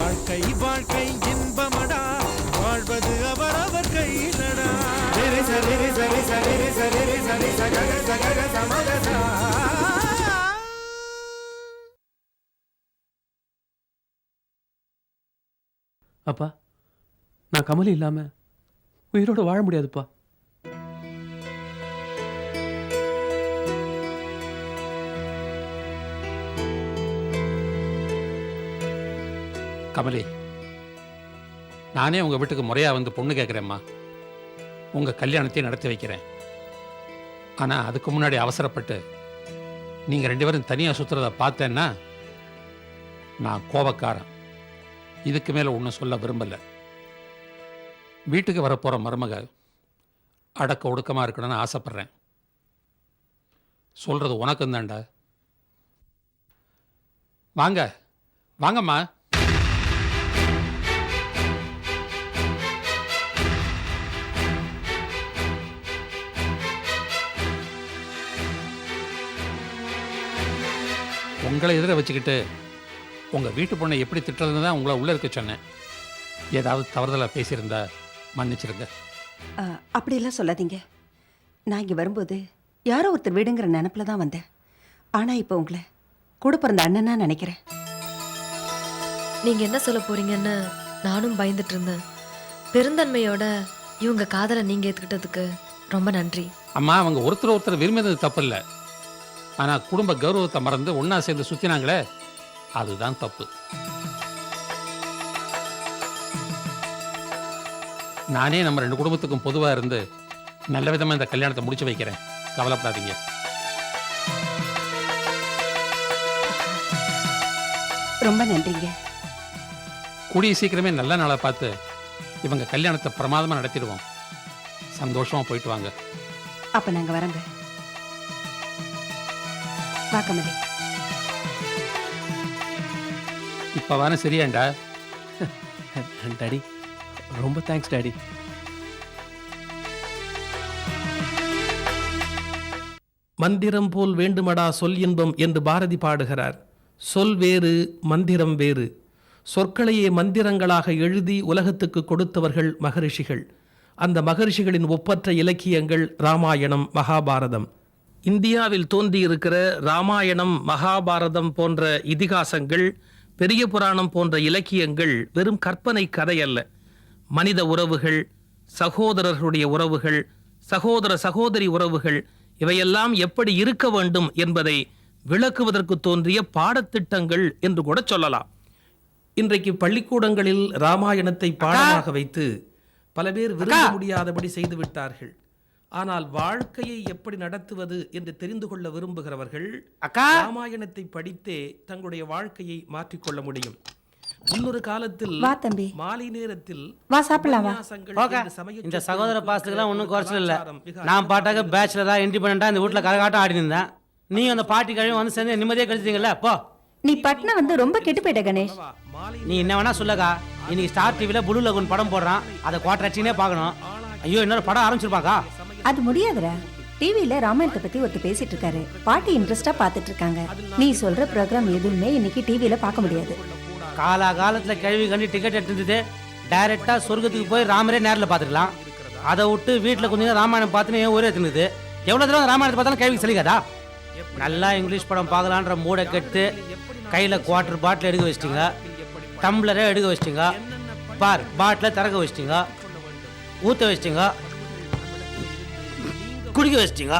வாழ்க்கை வாழ்க்கை இன்பமடா. வாழ்வது அவரவர் கையிலடா. சரி சரி சரி சரி சரி சரி சமகசா அப்பா நான் கமலி இல்லாம உயிரோட வாழ முடியாதுப்பா. கமலி நானே உங்கள் வீட்டுக்கு முறையாக வந்து பொண்ணு கேட்குறேம்மா உங்கள் கல்யாணத்தையும் நடத்தி வைக்கிறேன். ஆனால் அதுக்கு முன்னாடி அவசரப்பட்டு நீங்கள் ரெண்டு பேரும் தனியாக சுற்றுறத பார்த்தேன்னா நான் கோபக்காரன். இதுக்கு மேலே ஒன்றும் சொல்ல விரும்பலை. வீட்டுக்கு வரப்போகிற மருமக அடக்க ஒடுக்கமாக இருக்கணும்னு ஆசைப்பட்றேன். சொல்கிறது உனக்கும் தான்டா வாங்க வாங்கம்மா. உங்களை எதிர வச்சுக்கிட்டு உங்கள் வீட்டு பொண்ணை எப்படி திட்டுறதுன்னு தான் உங்களை உள்ளே இருக்க சொன்னேன். ஏதாவது தவறுதலாக பேசியிருந்தா மன்னிச்சிருங்க. அப்படியெல்லாம் சொல்லாதீங்க. நான் இங்கே வரும்போது யாரோ ஒருத்தர் வீடுங்கிற நினப்புல தான் வந்தேன். ஆனால் இப்போ உங்களை கூட பிறந்த அண்ணனா நினைக்கிறேன். நீங்க என்ன சொல்ல போறீங்கன்னு நானும் பயந்துட்டு இருந்தேன். பெருந்தன்மையோட இவங்க காதலை நீங்க ஏத்துக்கிட்டதுக்கு ரொம்ப நன்றி. அம்மா அவங்க ஒருத்தர் ஒருத்தர் விரும்பினது தப்பு இல்லை. ஆனால் குடும்ப கௌரவத்தை மறந்து ஒன்றா சேர்ந்து சுற்றினாங்களே அதுதான் தப்பு. நானே நம்ம ரெண்டு குடும்பத்துக்கும் பொதுவாக இருந்து நல்ல விதமாக இந்த கல்யாணத்தை முடிச்சு வைக்கிறேன். கவலைப்படாதீங்க. ரொம்ப நன்றிங்க. கூடிய சீக்கிரமே நல்ல நாளை பார்த்து இவங்க கல்யாணத்தை பிரமாதமாக நடத்திடுவோம். சந்தோஷமாக போயிட்டு வாங்க. அப்போ நாங்கள் வரோங்க. வா கமலி இப்போ வானே சரியாண்டா? டாடி ரொம்ப தேங்க்ஸ் டாடி மந்திரம் போல் வேண்டுமடா சொல் இன்பம் என்று பாரதி பாடுகிறார். சொல் வேறு மந்திரம் வேறு. சொற்களையே மந்திரங்களாக எழுதி உலகத்துக்கு கொடுத்தவர்கள் மகரிஷிகள். அந்த மகரிஷிகளின் ஒப்பற்ற இலக்கியங்கள் ராமாயணம் மகாபாரதம். இந்தியாவில் தோன்றியிருக்கிற ராமாயணம் மகாபாரதம் போன்ற இதிகாசங்கள் பெரிய புராணம் போன்ற இலக்கியங்கள் வெறும் கற்பனை கதை அல்ல. மனித உறவுகள் சகோதரர்களுடைய உறவுகள் சகோதர சகோதரி உறவுகள் இவையெல்லாம் எப்படி இருக்க வேண்டும் என்பதை விளக்குவதற்கு தோன்றிய பாடத்திட்டங்கள் என்று கூட சொல்லலாம். இன்றைக்கு பள்ளிக்கூடங்களில் ராமாயணத்தை பாடமாக வைத்து பல பேர் விரும்ப முடியாதபடி செய்து விட்டார்கள். ஆனால் வாழ்க்கையை எப்படி நடத்துவது என்று தெரிந்து கொள்ள விரும்புகிறவர்கள் ராமாயணத்தை படித்தே தங்களுடைய வாழ்க்கையை மாற்றிக்கொள்ள முடியும். முன்னொரு காலத்தில் வா தம்பி. மாலை நேரத்தில் வா சாப்பிடலாம் வா. இந்த சகோதர போன்ற பாசத்துக்கெல்லாம் ஒன்றும் குறைச்சல் இல்லை. நான் பாட்டாக்க பேச்சுலரா இண்டிபெண்டா இந்த வீட்டில் கரகாட்டம் ஆடி இருந்தேன் நீ அந்த பாட்டி கழிவு வந்து சேர்ந்து நிம்மதியாக கழிச்சிட்டீங்கல்ல? போ. நீ பட்னம் வந்து ரொம்ப கெட்டு போயிட்ட கணேஷ். நீ என்ன வேணா சொல்லக்கா. இன்னைக்கு ஸ்டார் டிவியில் ப்ளூ லகுன் படம் போடுறான். அதை குவார்டர் அச்சினே பார்க்கணும். ஐயோ இன்னொரு படம் ஆரம்பிச்சிருப்பாக்கா? அது முடியாதுடா. டிவியில ராமாயணத்தை பத்தி ஒருத்தர் பேசிட்டு இருக்காரு பாட்டி இன்ட்ரெஸ்டா பாத்துட்டு இருக்காங்க நீ சொல்ற ப்ரோக்ராம் எதுவுமே இன்னைக்கு டிவியில பார்க்க முடியாது. காலா காலத்தில் கேள்வி கண்டு டிக்கெட் எடுத்துட்டு டைரக்டா சொர்க்கத்துக்கு போய் ராமரே நேரில் பார்த்துக்கலாம். அதை விட்டு வீட்டில் கொஞ்சம் ராமாயணம் பார்த்துன்னு ஏன் ஒரே தின்னுது? எவ்வளோ தூரம் ராமாயணத்தை பார்த்தாலும் கேள்வி சொல்லிக்காதா நல்லா இங்கிலீஷ் படம் பார்க்கலான்ற மூடை கெட்டு கையில் குவார்டர் பாட்டில் எடுக்க வச்சிட்டிங்க. டம்ளரே எடுக்க வச்சிட்டிங்க. பார் பாட்டில் திறக்க வச்சிட்டிங்க. ஊற்ற வச்சிட்டிங்க. குடிக்க வச்சிட்டிங்க.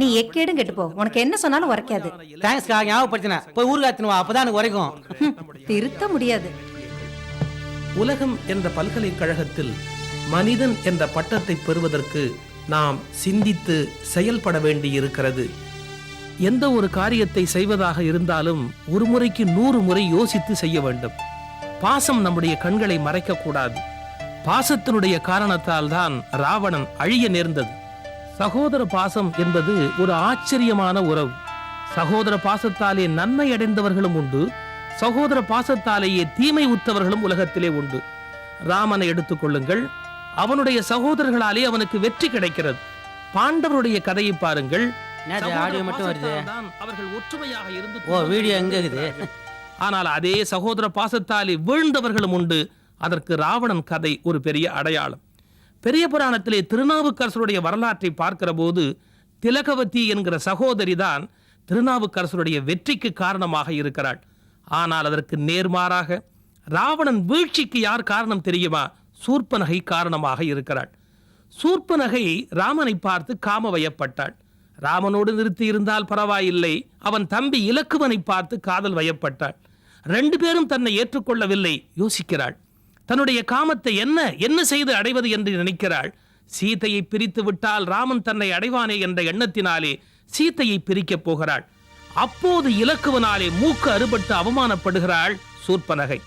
நீ எக்கேடும் கெட்டு போ உனக்கு என்ன சொன்னாலும் உரைக்காது. தேங்க்ஸ்க்கா ஞாபகப்படுத்தினேன் போய் ஊருக்கு ஆத்தினுவா அப்போ தான் எனக்கு உரைக்கும். திருத்த முடியாது. உலகம் என்ற பல்கலைக்கழகத்தில் மனிதன் என்ற பட்டத்தை பெறுவதற்கு நாம் சிந்தித்து செயல்பட வேண்டியிருக்கிறது. எந்த ஒரு காரியத்தை செய்வதாக இருந்தாலும் ஒரு முறைக்கு நூறு முறை யோசித்து செய்ய வேண்டும். பாசம் நம்முடைய கண்களை மறைக்கக்கூடாது. பாசத்தினுடைய காரணத்தால் தான் ராவணன் அழிய நேர்ந்தது. சகோதர பாசம் என்பது ஒரு ஆச்சரியமான உறவு. சகோதர பாசத்தாலே நன்மை அடைந்தவர்களும் உண்டு. சகோதர பாசத்தாலேயே தீமை உற்றவர்களும் உலகத்திலே உண்டு. ராமனை எடுத்துக்கொள்ளுங்கள் அவனுடைய சகோதரர்களாலே அவனுக்கு வெற்றி கிடைக்கிறது. பாண்டவருடைய கதையை பாருங்கள். ஆடியோ மட்டும் வருது? அவர்கள் ஒற்றுமையாக இருந்து ஓ வீடியோ எங்க இருக்குது? ஆனால் அதே சகோதர பாசத்தாலே வீழ்ந்தவர்களும் உண்டு. அதற்கு ராவணன் கதை ஒரு பெரிய அடையாளம். பெரிய புராணத்திலே திருநாவுக்கரசருடைய வரலாற்றை பார்க்கிற போது திலகவதி என்கிற சகோதரி தான் திருநாவுக்கரசருடைய வெற்றிக்கு காரணமாக இருக்கிறாள். ஆனால் அதற்கு நேர்மாறாக ராவணன் வீழ்ச்சிக்கு யார் காரணம் தெரியுமா? சூர்பனகை காரணமாக இருக்கிறாள். சூர்பனகை ராமனை பார்த்து காம வயப்பட்டாள் ராமனோடு நிறுத்தி இருந்தால் பரவாயில்லை. அவன் தம்பி இலக்குவனை பார்த்து காதல் வயப்பட்டாள். ரெண்டு பேரும் தன்னை ஏற்றுக்கொள்ளவில்லை. யோசிக்கிறாள். தன்னுடைய காமத்தை என்ன என்ன செய்து அடைவது என்று நினைக்கிறாள்? சீத்தையை பிரித்து விட்டால் ராமன் தன்னை அடைவானே என்ற எண்ணத்தினாலே சீத்தையை பிரிக்கப் போகிறாள். அப்போது இலக்குவனாலே மூக்கு அறுபட்டு அவமானப்படுகிறாள் சூர்ப்பனகை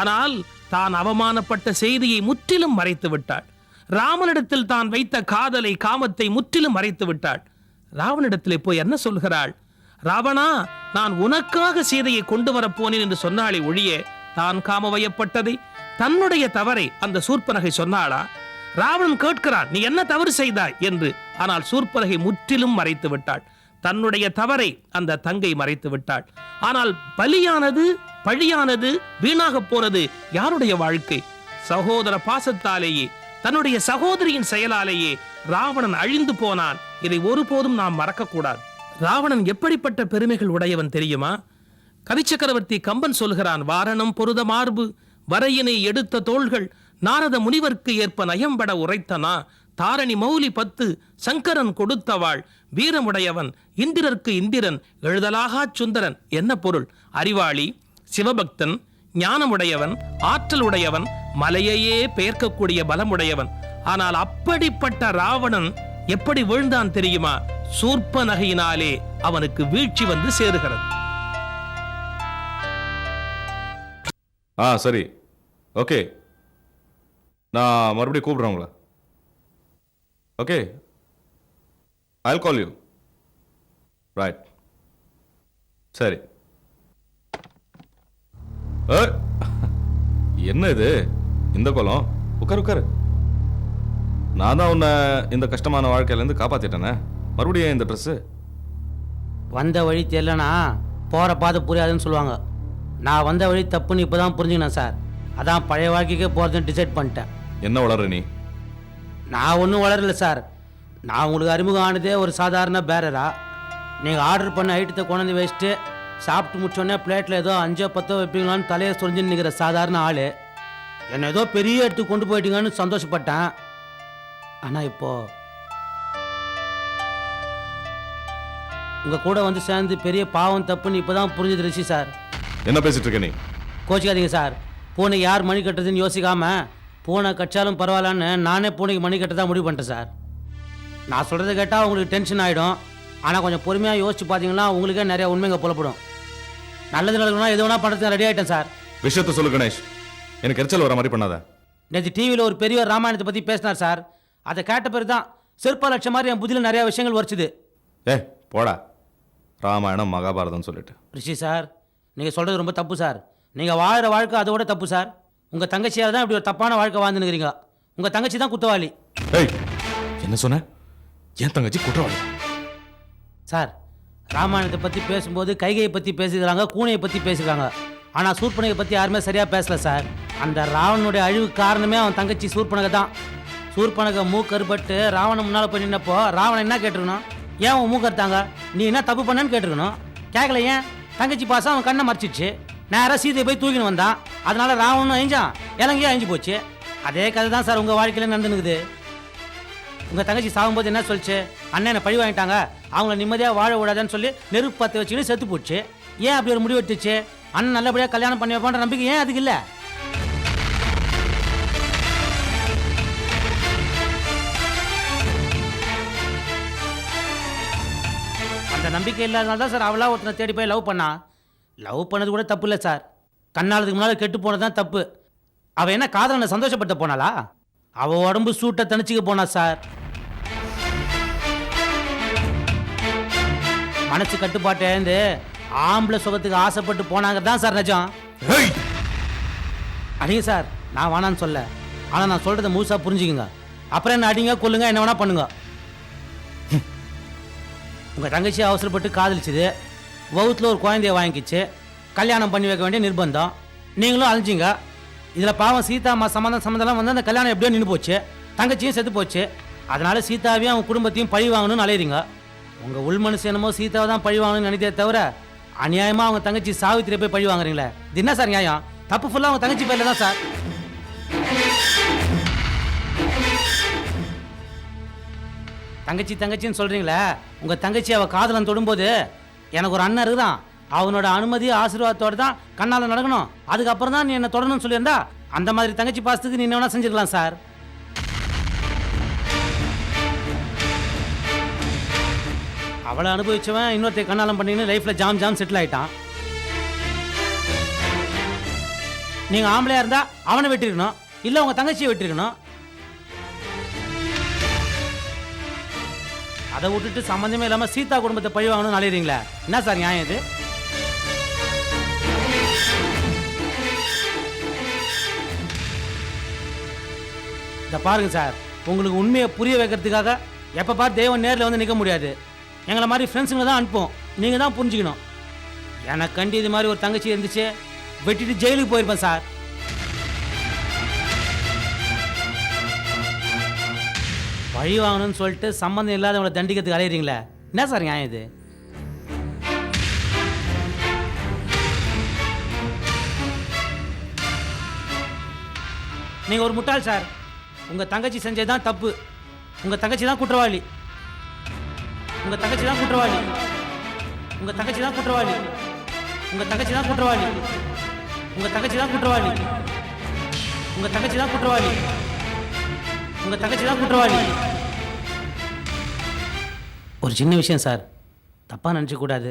ஆனால் தான் அவமானப்பட்ட செய்தியை முற்றிலும் மறைத்து விட்டாள். ராமனிடத்தில் தான் வைத்த காதலை காமத்தை முற்றிலும் மறைத்து விட்டாள். ராவனிடத்திலே போய் என்ன சொல்கிறாள்? ராவணா நான் உனக்காக சீதையை கொண்டு வரப்போனேன் என்று சொன்னாலே ஒழிய தான் காமவயப்பட்டதை தன்னுடைய தவறை அந்த சூர்பனகை சொன்னாளா? ராவணன் கேட்கிறான் நீ என்ன தவறு செய்தாய்? என்று. ஆனால் சூர்பனகை முற்றிலும் மறைத்து விட்டாள். தன்னுடைய தவறை அந்த தங்கை மறைத்து விட்டாள். ஆனால் பலியானது பழியானது வீணாக போனது யாருடைய வாழ்க்கை? சகோதர பாசத்தாலேயே தன்னுடைய சகோதரியின் செயலாலேயே ராவணன் அழிந்து போனான். இதை ஒருபோதும் நாம் மறக்கக்கூடாது. ராவணன் எப்படிப்பட்ட பெருமைகள் உடையவன் தெரியுமா? கவிச்சக்கரவர்த்தி கம்பன் சொல்கிறான் வாரணம் பொருத மார்பு வரையினை எடுத்த தோள்கள் நாரத முனிவர்க்கு ஏற்ப நயம்பட உரைத்தனா தாரணி மௌலி பத்து சங்கரன் கொடுத்தவாள் வீரமுடையவன் இந்திரர்க்கு இந்திரன் எழுதலாகாச் சுந்தரன் என்ன பொருள்? அறிவாளி சிவபக்தன் ஞானமுடையவன் ஆற்றல் உடையவன் மலையையே பெயர்க்கக்கூடிய பலமுடையவன். ஆனால் அப்படிப்பட்ட ராவணன் எப்படி வீழ்ந்தான் தெரியுமா? சூர்ப்ப நகையினாலே அவனுக்கு வீழ்ச்சி வந்து சேருகிறது. ஆ சரி. ஓகே. நான் மறுபடியும் கூப்பிட்றேன் உங்களை. Okay. I call you right சரி. என்ன இது? இந்த குளம் உட்காரு உட்காரு. நான் தான் உன்னை இந்த கஷ்டமான வாழ்க்கையிலேருந்து காப்பாற்றிட்டேனே மறுபடியும் இந்த ட்ரெஸ்ஸு வந்த வழி தெரியலனா போகிற பாதை புரியாதுன்னு சொல்லுவாங்க. நான் வந்த வழி தப்புன்னு இப்போ தான் புரிஞ்சுக்கினேன் சார். அதான் பழைய வாழ்க்கைக்கே போகிறதுன்னு டிசைட் பண்ணிட்டேன். என்ன வளர்ற நீ? நான் ஒன்றும் வளரல சார். நான் உங்களுக்கு அறிமுகம் ஆனதே ஒரு சாதாரண பேரரா நீங்கள் ஆர்டர் பண்ண ஐட்டத்தை கொண்டு வந்து வச்சுட்டு சாப்பிட்டு முடிச்சோடனே பிளேட்டில் ஏதோ அஞ்சோ பத்தோ வைப்பீங்களான்னு தலையை சொரிஞ்சு நிற்கிற சாதாரண ஆள். என்னை ஏதோ பெரிய இடத்துக்கு கொண்டு போயிட்டீங்கன்னு சந்தோஷப்பட்டேன். ஆனால் இப்போ உங்கள் கூட வந்து சேர்ந்து பெரிய பாவம் தப்புன்னு இப்போ தான் புரிஞ்சுது ரிஷி சார். என்ன பேசிட்டு இருக்க நீ? கோச்சிக்காதீங்க சார். பூனை யார் மணி கட்டுறதுன்னு யோசிக்காம பூனை கட்சாலும் பரவாயில்லன்னு நானே பூனைக்கு மணி கட்ட தான் முடிவு பண்ணிட்டேன் சார். நான் சொல்கிறத கேட்டால் உங்களுக்கு டென்ஷன் ஆகிடும் ஆனால் கொஞ்சம் பொறுமையாக யோசிச்சு பார்த்தீங்கன்னா உங்களுக்கே நிறைய உண்மைங்க புலப்படும். நல்லது நடக்கணும்னா எது வேணா பண்ணுறதுக்கு ரெடி ஆகிட்டேன் சார். விஷயத்த சொல்லு கணேஷ். எனக்கு எரிச்சல் வர மாதிரி பண்ணாத. நேற்று டிவியில் ஒரு பெரியவர் ராமாயணத்தை பற்றி பேசினார் சார். அதை கேட்ட பிறகு தான் சிற்ப லட்சம் மாதிரி என் புதியில் நிறைய விஷயங்கள் வரைச்சுது ஏ போடா. ராமாயணம் மகாபாரதம் சொல்லிட்டு. ரிஷி சார் நீங்கள் சொல்கிறது ரொம்ப தப்பு சார். நீங்கள் வாழ்கிற வாழ்க்கை அதோட தப்பு சார். உங்கள் தங்கச்சியால் தான் இப்படி ஒரு தப்பான வாழ்க்கை வாழ்ந்துனுக்கிறீங்க உங்கள் தங்கச்சி தான் குத்தவாளி ஏய் என்ன சொன்ன? என் தங்கச்சி குற்றவாளி. சார் ராமாயணத்தை பற்றி பேசும்போது கைகையை பற்றி பேசிக்கிறாங்க கூனையை பற்றி பேசிக்கிறாங்க. ஆனால் சூர்பனகை பற்றி யாருமே சரியாக பேசல சார். அந்த ராவணனுடைய அழிவுக்கு காரணமே அவன் தங்கச்சி சூர்பனகை தான். சூர்பனகை மூக்கறுபட்டு ராவணன் முன்னால் போய் நின்னப்போ ராவணன் என்ன கேட்டிருக்கணும்? ஏன் உன் மூக்கறுத்தாங்க நீ என்ன தப்பு பண்ணேன்னு கேட்டிருக்கணும்? கேட்கல ஏன்? தங்கச்சி பாசம் அவன் கண்ணை மறைச்சிடுச்சு. நேராக சீதையை போய் தூக்கின்னு வந்தான் அதனால ராவணனும் அழிஞ்சான். இலங்கையும் அழிஞ்சு போச்சு. அதே கதை தான் சார் உங்கள் வாழ்க்கையில் நடந்துனுக்குது. உங்கள் தங்கச்சி சாகும்போது என்ன சொல்லிச்சு? அண்ணன் என்னை பழி வாங்கிட்டாங்க. அவங்கள நிம்மதியாக வாழ விடாதுன்னு சொல்லி நெருப்பு பற்ற வச்சுக்கிட்டு செத்து போச்சு. ஏன் அப்படி ஒரு முடிவெட்டுச்சு அண்ணன் நல்லபடியாக கல்யாணம் பண்ணி வைப்பான்ற நம்பிக்கை ஏன் அதுக்கு இல்லை? நம்பிக்கை இல்லாதனால தான் சார் அவளா ஒருத்தனை தேடி போய் லவ் பண்ணா. லவ் பண்ணது கூட தப்பு இல்லை சார். கண்ணாலதுக்கு முன்னால் கெட்டு போனது தான் தப்பு. அவள் என்ன காதலனை சந்தோஷப்படுத்த போனாளா? அவ உடம்பு சூட்டை தணிச்சுக்க போனா சார். மனசு கட்டுப்பாட்டை இழந்து ஆம்பளை சுகத்துக்கு ஆசைப்பட்டு போனாங்க தான் சார் நிஜம். அடிங்க சார் நான் வேணான்னு சொல்ல. ஆனால் நான் சொல்கிறத முழுசாக புரிஞ்சுக்குங்க. அப்புறம் என்ன அடிங்க கொல்லுங்க என்ன வேணா பண்ணுங்க. உங்கள் தங்கச்சி அவசரப்பட்டு காதலிச்சுது வவுத்தில் ஒரு குழந்தைய வாங்கிக்கிச்சு கல்யாணம் பண்ணி வைக்க வேண்டிய நிர்பந்தம். நீங்களும் அழிஞ்சிங்க. இதில் பாவம் சீதா அம்மா சம்மந்தம் சம்மந்தம்லாம் வந்து அந்த கல்யாணம் எப்படியோ நின்று போச்சு. தங்கச்சியும் செத்து போச்சு. அதனால சீதாவையும் அவங்க குடும்பத்தையும் பழி வாங்கணும்னு அலையிறீங்க. உங்கள் உள் மனுஷன் என்னமோ சீதாவை தான் பழி வாங்கணும்னு நினைத்தே தவிர அநியாயமாக அவங்க தங்கச்சி சாவித்திரியை போய் பழி வாங்குறீங்களே. இது என்ன சார் நியாயம்? தப்பு ஃபுல்லாக அவங்க தங்கச்சி பேரில் தான் சார். தங்கச்சி தங்கச்சின்னு சொல்கிறீங்களே உங்கள் தங்கச்சி அவள் காதலன் தொடும்போது எனக்கு ஒரு அண்ணன் இருக்குதான். அவனோட அனுமதி ஆசீர்வாதத்தோடு தான் கண்ணால் நடக்கணும். அதுக்கப்புறம் தான் நீ என்ன தொடரணும்னு சொல்லியிருந்தா அந்த மாதிரி தங்கச்சி பாசத்துக்கு நீ என்ன வேணால் செஞ்சுக்கலாம் சார். அவளை அனுபவிச்சவன் இன்னொருத்த கண்ணாலம் பண்ணிங்கன்னு லைஃப்பில் ஜாம் ஜாம் செட்டில் ஆயிட்டான். நீங்கள் ஆம்பளையாக இருந்தால் அவனை வெட்டிருக்கணும். இல்லை உங்கள் தங்கச்சியை வெட்டிருக்கணும். அதை விட்டுட்டு சம்மந்தமே இல்லாம சீதா குடும்பத்தை பழி வாங்கணும்னு அலையிறீங்களே என்ன சார் நியாயம் இது? இதை பாருங்க சார் உங்களுக்கு உண்மையை புரிய வைக்கிறதுக்காக எப்போ பார்த்து தெய்வம் நேரில் வந்து நிற்க முடியாது. எங்களை மாதிரி ஃப்ரெண்ட்ஸுங்களை தான் அனுப்புவோம். நீங்கள் தான் புரிஞ்சுக்கணும். எனக்கு கண்டி இது மாதிரி ஒரு தங்கச்சி இருந்துச்சு வெட்டிட்டு ஜெயிலுக்கு போயிருப்பேன் சார். பழி வாங்கணும்னு சொல்லிட்டு சம்மந்தம் இல்லாதவங்களை தண்டிக்கிறதுக்கு அலையிறீங்களே? என்ன சார் நியாயம் இது? நீங்கள் ஒரு முட்டாள் சார். உங்கள் தங்கச்சி செஞ்சது தான் தப்பு. உங்கள் தங்கச்சி தான் குற்றவாளி. உங்கள் தங்கச்சி தான் குற்றவாளி. உங்கள் தங்கச்சி தான் குற்றவாளி. உங்கள் தங்கச்சி தான் குற்றவாளி. உங்கள் தங்கச்சி தான் குற்றவாளி. உங்கள் தங்கச்சி தான் குற்றவாளி. உங்கள் தங்கச்சி தான் குற்றவாளி. ஒரு சின்ன விஷயம் சார். தப்பாக நினச்சக்கூடாது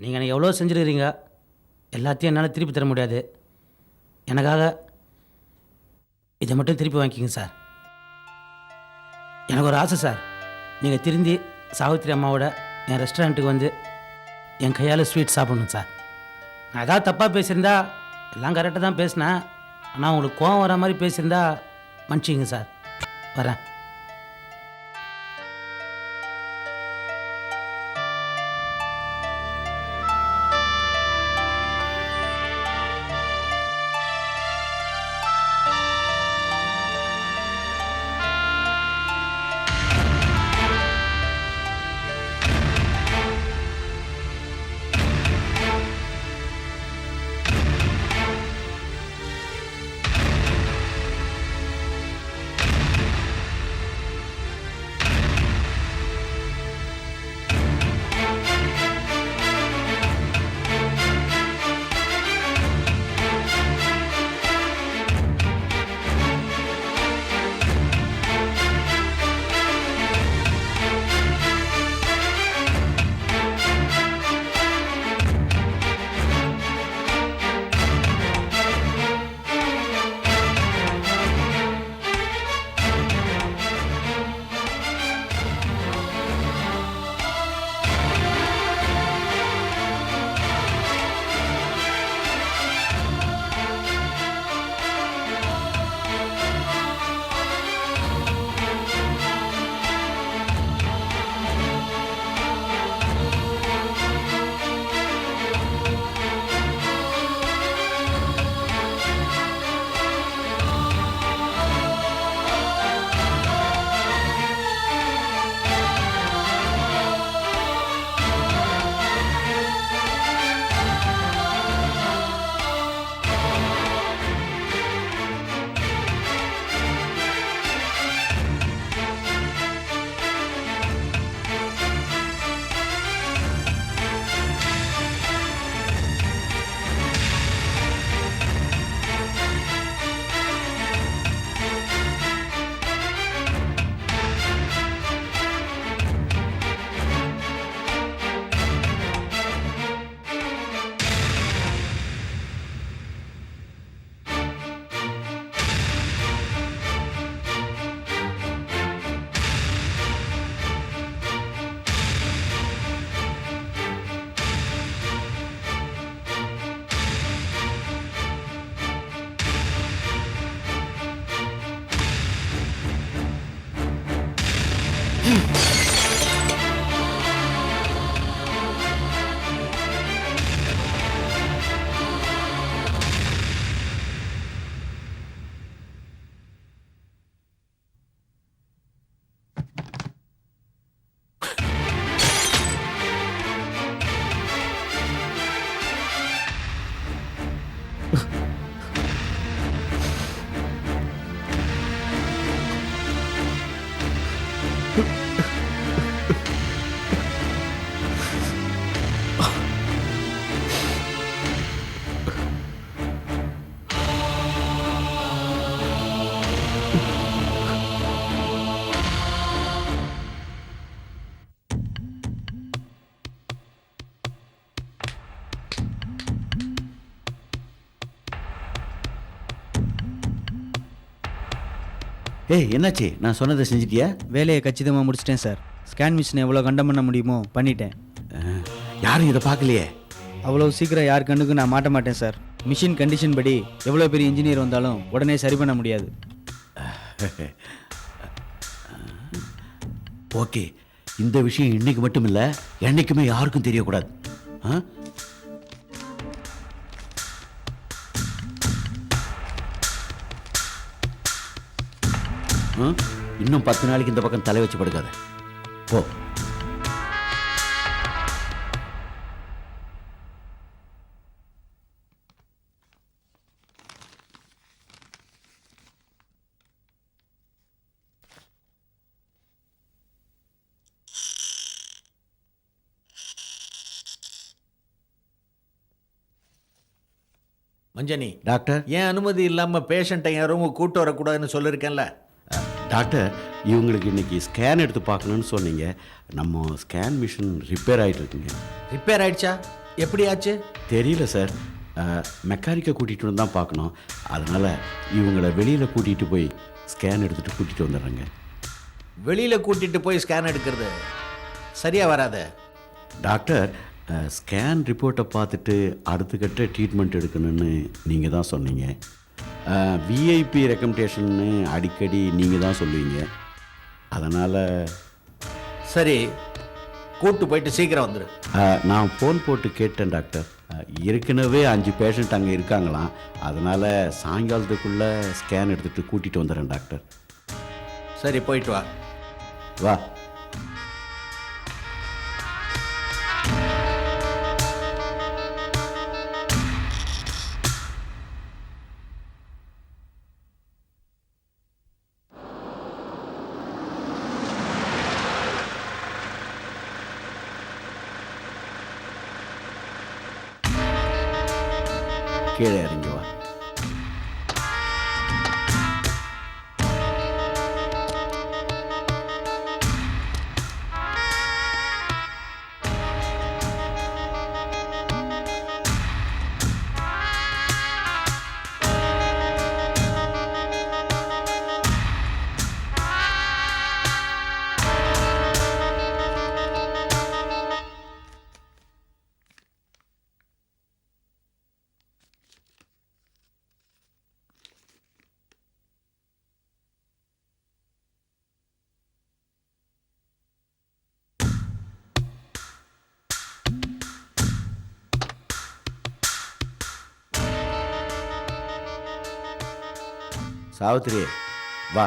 நீங்கள் எனக்கு எவ்வளோ செஞ்சுருக்கிறீங்க. எல்லாத்தையும் என்னால் திருப்பி தர முடியாது. எனக்காக இதை மட்டும் திருப்பி வாங்கிக்கிங்க சார். எனக்கு ஒரு ஆசை சார். நீங்கள் திருந்தி சாவித்திரி அம்மாவோட என் ரெஸ்டாரண்ட்டுக்கு வந்து என் கையால் ஸ்வீட் சாப்பிடணும் சார். நான் ஏதாவது தப்பாக பேசியிருந்தா எல்லாம் கரெக்டாக தான் பேசினேன். ஆனால் உங்களுக்கு கோவம் வர மாதிரி பேசியிருந்தா மன்னிச்சிங்க சார். வரேன். Hmm. ஏய் என்னாச்சு? நான் சொன்னதை செஞ்சிட்டியா? வேலையை கச்சிதமாக முடிச்சிட்டேன் சார். ஸ்கேன் மிஷினை எவ்வளோ கண்டம் பண்ண முடியுமோ பண்ணிட்டேன். யாரும் இதை பார்க்கலையே? அவ்வளோ சீக்கிரம் யார் கண்ணுக்கும் நான் மாட்ட மாட்டேன் சார். மிஷின் கண்டிஷன் படி எவ்வளோ பெரிய இன்ஜினியர் வந்தாலும் உடனே சரி பண்ண முடியாது. ஓகே. இந்த விஷயம் இன்னைக்கு மட்டும் இல்லை என்னைக்குமே யாருக்கும் தெரியக்கூடாது. ஆ? இன்னும் பத்து நாளைக்கு இந்த பக்கம் தலை வச்சு படுக்காத. போ. மஞ்சனி டாக்டர்? ஏன் அனுமதி இல்லாமல் பேஷண்ட்டை என் ரூமுக்கு கூட்டு வரக்கூடாதுன்னு சொல்லியிருக்கேன்ல டாக்டர் இவங்களுக்கு இன்னைக்கு ஸ்கேன் எடுத்து பார்க்கணும்னு சொன்னீங்க. நம்ம ஸ்கேன் மிஷின் ரிப்பேர் ஆகிட்டு இருக்குங்க. ரிப்பேர் ஆயிடுச்சா? எப்படி ஆச்சு தெரியல சார். மெக்கானிக்கை கூட்டிகிட்டு வந்து தான் பார்க்கணும். அதனால் இவங்களை வெளியில் கூட்டிகிட்டு போய் ஸ்கேன் எடுத்துகிட்டு கூட்டிகிட்டு வந்துடுறேங்க. வெளியில் கூட்டிட்டு போய் ஸ்கேன் எடுக்கிறது சரியா வராது? டாக்டர் ஸ்கேன் ரிப்போர்ட்டை பார்த்துட்டு அடுத்த கட்ட ட்ரீட்மெண்ட் எடுக்கணும்னு நீங்கள் தான் சொன்னீங்க. விஐபி ரெக்கமெண்டேஷன்னு அடிக்கடி நீங்கள் தான் சொல்லுவீங்க. அதனால் சரி கூட்டு போயிட்டு சீக்கிரம் வந்துடு நான் ஃபோன் போட்டு கேட்டேன் டாக்டர். ஏற்கனவே அஞ்சு பேஷண்ட் அங்கே இருக்காங்களாம். அதனால் சாயங்காலத்துக்குள்ளே ஸ்கேன் எடுத்துகிட்டு கூட்டிகிட்டு வந்துடுறேன் டாக்டர். சரி போயிட்டு வா. வா. quererme. இறங்கி வா சாவித்திரி வா